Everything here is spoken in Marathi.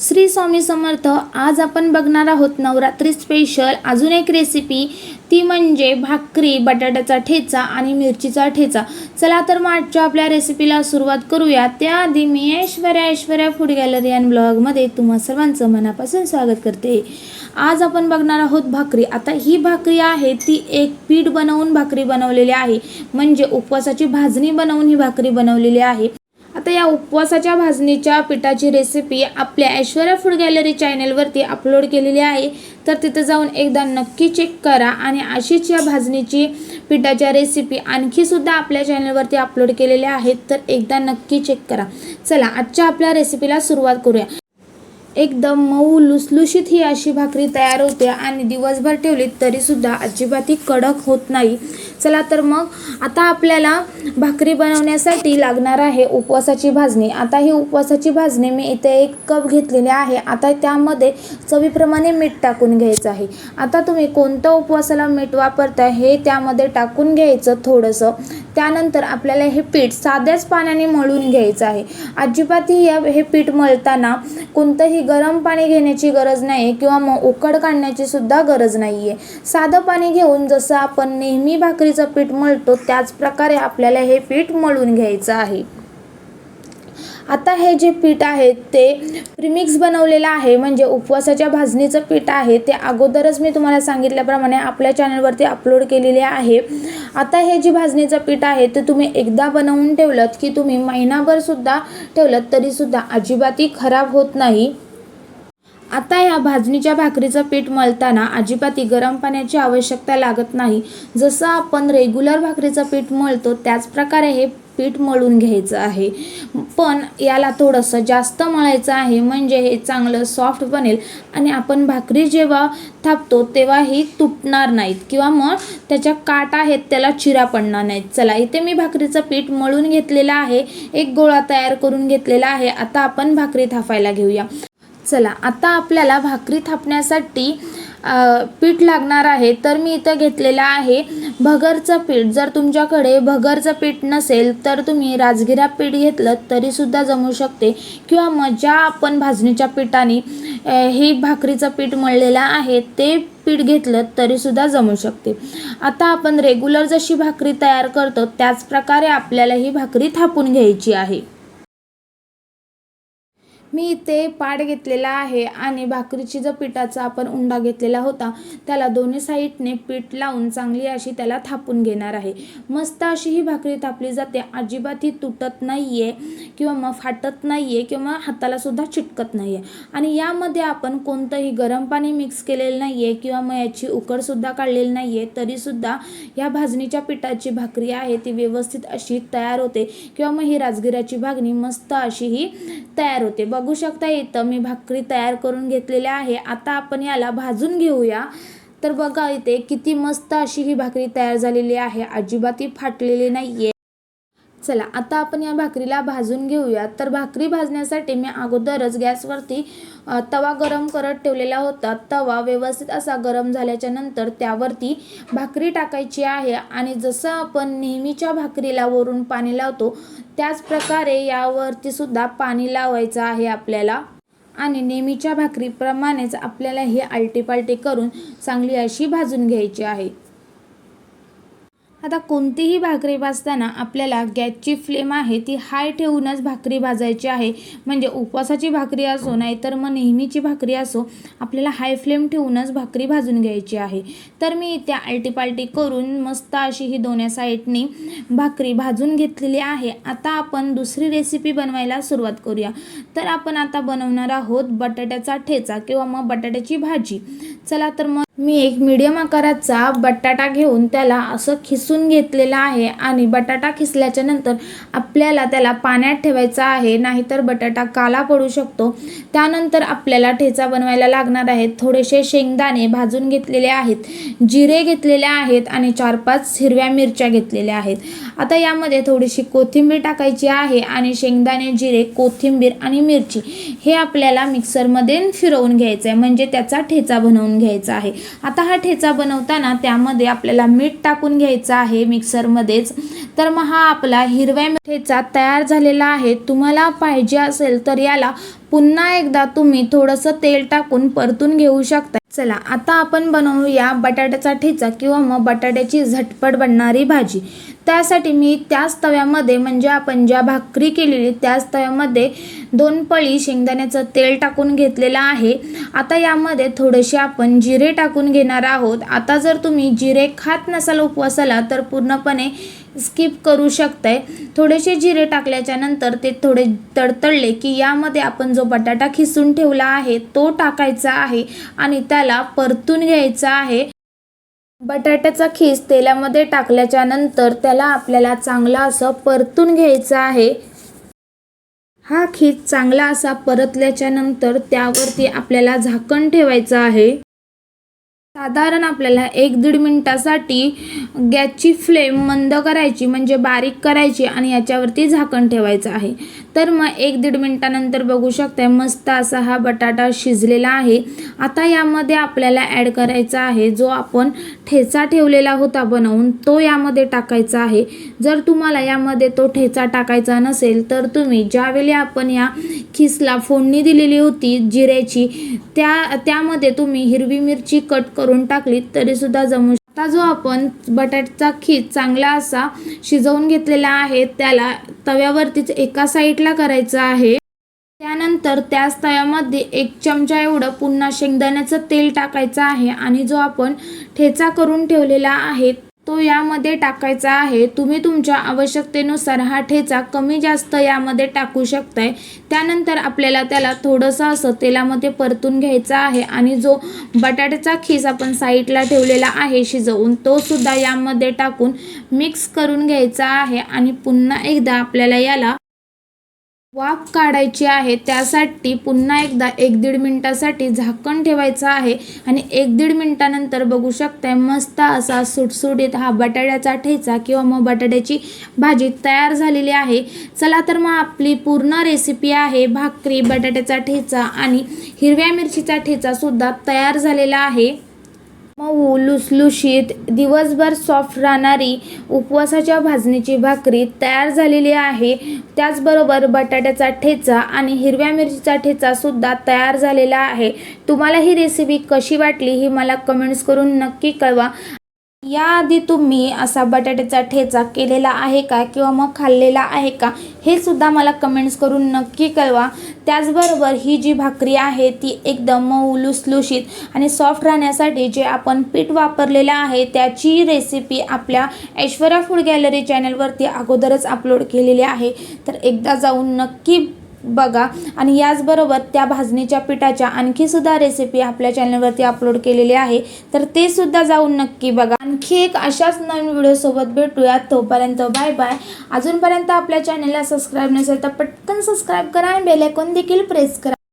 श्री स्वामी समर्थ आज आपण बघणार आहोत नवरात्री स्पेशल अजून एक रेसिपी ती म्हणजे भाकरी बटाट्याचा ठेचा आणि मिरचीचा ठेचा. चला तर मग आजच्या आपल्या रेसिपीला सुरुवात करूया. त्याआधी मी Aishwarya Aishwarya food gallery and ब्लॉगमध्ये तुम्हा सर्वांचं मनापासून स्वागत करते. आज आपण बघणार आहोत भाकरी. आता ही भाकरी आहे ती एक पीठ बनवून भाकरी बनवलेली आहे. म्हणजे उपवासाची भाजणी बनवून ही भाकरी बनवलेली आहे. आता या उपवासाच्या भाजणीच्या पिठाची रेसिपी आपल्या ऐश्वर्या फूड गॅलरी चॅनलवरती अपलोड केलेली आहे. तर तिथं जाऊन एकदा नक्की चेक करा आणि अशीच या भाजणीची पिठाच्या रेसिपी आणखीसुद्धा आपल्या चॅनलवरती अपलोड केलेल्या आहेत. तर एकदा नक्की चेक करा. चला आजच्या आपल्या रेसिपीला सुरुवात करूया. एकदम मऊ लुसलुशीत ही अशी भाकरी तयार होते आणि दिवसभर ठेवली तरीसुद्धा अजिबात ही कडक होत नाही. चला तर मग आता आपल्याला भाकरी बनवण्यासाठी लागणार आहे उपवासाची भाजणी. आता ही उपवासाची भाजणी मी इथे एक कप घेतलेली आहे. आता त्यामध्ये चवीप्रमाणे मीठ टाकून घ्यायचं आहे. आता तुम्ही कोणतं उपवासाला मीठ वापरता हे त्यामध्ये टाकून घ्यायचं थोडंसं. त्यानंतर आपल्याला हे पीठ साध्याच पाण्याने मळून घ्यायचं आहे. अजिबातही या हे पीठ मळताना कोणतंही गरम पाणी घेण्याची गरज नाही किंवा मग उकड काढण्याची सुद्धा गरज नाही आहे साधं पाणी घेऊन जसं आपण नेहमी भाकरी भाकरीचं पीठ मळतो त्याच प्रकारे आपल्याला हे पीठ मळून घ्यायचं आहे. आता हे जे पीठ आहे ते प्रिमिक्स बनवलेलं आहे म्हणजे उपवासाच्या भाजणीचं पीठ आहे ते अगोदरच मी तुम्हाला सांगितल्याप्रमाणे आपल्या चॅनलवरती अपलोड केलेले आहे. आता हे जे भाजणीचं पीठ आहे ते तुम्ही एकदा बनवून ठेवलं की तुम्ही महिनाभरसुद्धा ठेवलं तरीसुद्धा अजिबातही खराब होत नाही. आता या भाजणीच्या भाकरीचं पीठ मळताना अजिबाती गरम पाण्याची आवश्यकता लागत नाही. जसं आपण रेग्युलर भाकरीचं पीठ मळतो त्याचप्रकारे हे पीठ मळून घ्यायचं आहे. पण याला थोडंसं जास्त मळायचं आहे म्हणजे हे चांगलं सॉफ्ट बनेल आणि आपण भाकरी जेव्हा थापतो तेव्हा ही तुटणार नाहीत किंवा मग त्याच्या काट आहेत त्याला चिरा पडणार नाहीत. चला इथे मी भाकरीचं पीठ मळून घेतलेलं आहे. एक गोळा तयार करून घेतलेला आहे. आता आपण भाकरी थापायला घेऊया. चला आता आपल्याला भाकरी थापण्यासाठी पीठ लागणार आहे. तर मी इथं घेतलेलं आहे भगरचं पीठ. जर तुमच्याकडे भगरचं पीठ नसेल तर तुम्ही राजगिरा पीठ घेतलं तरीसुद्धा जमू शकते. किंवा मग ज्या आपण भाजणीच्या पिठाने हे भाकरीचं पीठ मळलेलं आहे ते पीठ घेतलं तरीसुद्धा जमू शकते. आता आपण रेग्युलर जशी भाकरी तयार करतो त्याच प्रकारे आपल्याला ही भाकरी थापून घ्यायची आहे. मी इथे पाड घेतलेला आहे आणि भाकरीची जो पिठाचा आपण उंडा घेतलेला होता त्याला दोन्ही साईडने पीठ लावून चांगली अशी त्याला थापून घेणार आहे. मस्त अशी ही भाकरी थापली जाते. अजिबात ही तुटत नाही आहे किंवा मग फाटत नाही आहे किंवा हातालासुद्धा चिटकत नाही आहे आणि यामध्ये आपण कोणतंही गरम पाणी मिक्स केलेलं नाही आहे किंवा मग याची उकडसुद्धा काढलेली नाही आहे तरीसुद्धा या भाजणीच्या पिठाची भाकरी आहे ती व्यवस्थित अशी तयार होते. किंवा मग ही राजगिराची भागणी मस्त अशी ही तयार होते. बघू शकता इथं मी भाकरी तयार करून घेतलेल्या आहे. आता आपण याला भाजून घेऊया. तर बघा इथे किती मस्त अशी ही भाकरी तयार झालेली आहे. अजिबात ही फाटलेली नाही आहे चला आता आपण या भाकरीला भाजून घेऊया. तर भाकरी भाजण्यासाठी मी अगोदरच गॅसवरती तवा गरम करत ठेवलेला होता. तवा व्यवस्थित असा गरम झाल्याच्यानंतर त्यावरती भाकरी टाकायची आहे. आणि जसं आपण नेहमीच्या भाकरीला वरून पाणी लावतो त्याच प्रकारे यावरती सुद्धा पाणी लावायचं आहे आपल्याला. आणि नेहमीच्या भाकरीप्रमाणेच आपल्याला ही आलटीपालटी करून चांगली अशी भाजून घ्यायची आहे. आता कोणतीही भाकरी भाजताना आपल्याला गॅसची फ्लेम आहे ती हाय ठेवूनच भाकरी भाजायची आहे. म्हणजे उपवासाची भाकरी असो नाही तर मग नेहमीची भाकरी असो आपल्याला हाय फ्लेम ठेवूनच भाकरी भाजून घ्यायची आहे. तर मी इथे आलटीपालटी करून मस्त अशी ही दोन्ही साईडने भाकरी भाजून घेतलेली आहे. आता आपण दुसरी रेसिपी बनवायला सुरुवात करूया. तर आपण आता बनवणार आहोत बटाट्याचा ठेचा किंवा मग बटाट्याची भाजी. चला तर मग मी एक मीडियम आकाराचा बटाटा घेऊन त्याला असं खिसून घेतलेला आहे आणि बटाटा खिसल्याच्या नंतर आपल्याला त्याला पाण्यात ठेवायचा आहे नाहीतर बटाटा काला पडू शकतो. त्यानंतर आपल्याला ठेचा बनवायला लागणार आहेत. थोडेसे शेंगदाणे भाजून घेतलेले आहेत जिरे घेतलेले आहेत आणि चार पाच हिरव्या मिरच्या घेतलेल्या आहेत. आता यामध्ये थोडीशी कोथिंबीर टाकायची आहे आणि शेंगदाणे जिरे कोथिंबीर आणि मिरची हे आपल्याला मिक्सरमध्ये फिरवून घ्यायचं आहे म्हणजे त्याचा ठेचा बनवून घ्यायचा आहे. आता हा ठेचा बनवताना त्यामध्ये आपल्याला मीठ टाकून घ्यायचं आहे मिक्सरमध्येच. तर मग हा आपला हिरव्या ठेचा तयार झालेला आहे. तुम्हाला पाहिजे असेल तर याला पुन्हा एकदा तुम्ही थोडंसं तेल टाकून परतून घेऊ शकता चला आता आपण बनवूया बटाट्याचा ठेचा किंवा मग बटाट्याची झटपट बनणारी भाजी. त्यासाठी मी त्याच तव्यामध्ये म्हणजे आपण ज्या भाकरी केलेली त्याच तव्यामध्ये दोन पळी शेंगदाण्याचं तेल टाकून घेतलेलं आहे. आता यामध्ये थोडेसे आपण जिरे टाकून घेणार आहोत. आता जर तुम्ही जिरे खात नसाल उपवासाला तर पूर्णपणे स्किप करू शकताय. थोडेसे जिरे टाकल्याच्या नंतर ते थोडे तडतडले की यामध्ये आपण जो बटाटा खिसून ठेवला आहे तो टाकायचा आहे आणि त्याला परतून घ्यायचा आहे. बटाट्याचा खीस तेलामध्ये टाकल्याच्या नंतर त्याला आपल्याला चांगला असं परतून घ्यायचं आहे. हा खीस चांगला असा परतल्याच्या नंतर त्यावरती आपल्याला झाकण ठेवायचं आहे. साधारण आपल्याला एक दीड मिनटासाठी गॅसची फ्लेम मंद करायची म्हणजे बारीक करायची आणि याच्यावरती झाकण ठेवायचं आहे. तर मग एक दीड मिनटानंतर बघू शकताय मस्त असा हा बटाटा शिजलेला आहे. आता यामध्ये आपल्याला ॲड करायचा आहे जो आपण ठेचा ठेवलेला होता बनवून तो यामध्ये टाकायचा आहे. जर तुम्हाला यामध्ये तो ठेचा टाकायचा नसेल तर तुम्ही ज्यावेळी आपण या खिसला फोडणी दिलेली होती जिऱ्याची त्या त्यामध्ये तुम्ही हिरवी मिरची कट करून करून टाकली तरीसुद्धा जमू आता जो आपण बटाट्याचा खीर चांगला असा शिजवून घेतलेला आहे त्याला तव्यावरतीच एका साईडला करायचं आहे. त्यानंतर त्याच तव्यामध्ये एक चमचा एवढं पुन्हा शेंगदाण्याचं तेल टाकायचं आहे आणि जो आपण ठेचा करून ठेवलेला आहे तो यामध्ये टाकायचा आहे. तुम्ही तुमच्या आवश्यकतेनुसार हा ठेचा कमी जास्त यामध्ये टाकू शकताय. त्यानंतर आपल्याला त्याला थोडंसं असं तेलामध्ये परतून घ्यायचा आहे आणि जो बटाट्याचा खीस आपण साईडला ठेवलेला आहे शिजवून तो सुद्धा यामध्ये टाकून मिक्स करून घ्यायचा आहे. आणि पुन्हा एकदा आपल्याला याला वाफ काढायची आहे त्यासाठी पुन्हा एकदा एक दीड मिनटासाठी झाकण ठेवायचं आहे आणि एक दीड मिनटानंतर बघू शकताय मस्त असा सुटसुटीत हा बटाट्याचा ठेचा किंवा मग बटाट्याची भाजी तयार झालेली आहे. चला तर मग आपली पूर्ण रेसिपी आहे भाकरी बटाट्याचा ठेचा आणि हिरव्या मिरचीचा ठेचासुद्धा तयार झालेला आहे. मऊ लुसलुशीत दिवसभर सॉफ्ट राहणारी उपवासाच्या भाजणीची भाकरी तयार झालेली आहे. त्याचबरोबर बटाट्याचा ठेचा आणि हिरव्या मिरचीचा ठेचासुद्धा तयार झालेला आहे. तुम्हाला ही रेसिपी कशी वाटली ही मला कमेंट्स करून नक्की कळवा. याआधी तुम्ही असा बटाट्याचा ठेचा केलेला आहे का किंवा मग खाल्लेला आहे का हे सुद्धा मला कमेंट्स करून नक्की कळवा. त्याचबरोबर ही जी भाकरी आहे ती एकदम मऊ लुसलुशीत आणि सॉफ्ट राहण्यासाठी जे आपण पीठ वापरलेलं आहे त्याची रेसिपी आपल्या ऐश्वर्या फूड गॅलरी चॅनलवरती अगोदरच अपलोड केलेली आहे. तर एकदा जाऊन नक्की बघा. आणि याचबरोबर त्या भाजणीच्या पिठाच्या आणखी सुद्धा रेसिपी आपल्या चॅनलवरती अपलोड केलेली आहे. तर ते सुद्धा जाऊन नक्की बघा. आणखी एक अशाच नवीन व्हिडिओसोबत भेटूयात तोपर्यंत बाय बाय अजूनपर्यंत आपल्या चॅनलला सबस्क्राईब नसेल तर पटकन सबस्क्राईब करा आणि बेलायकॉन देखील प्रेस करा.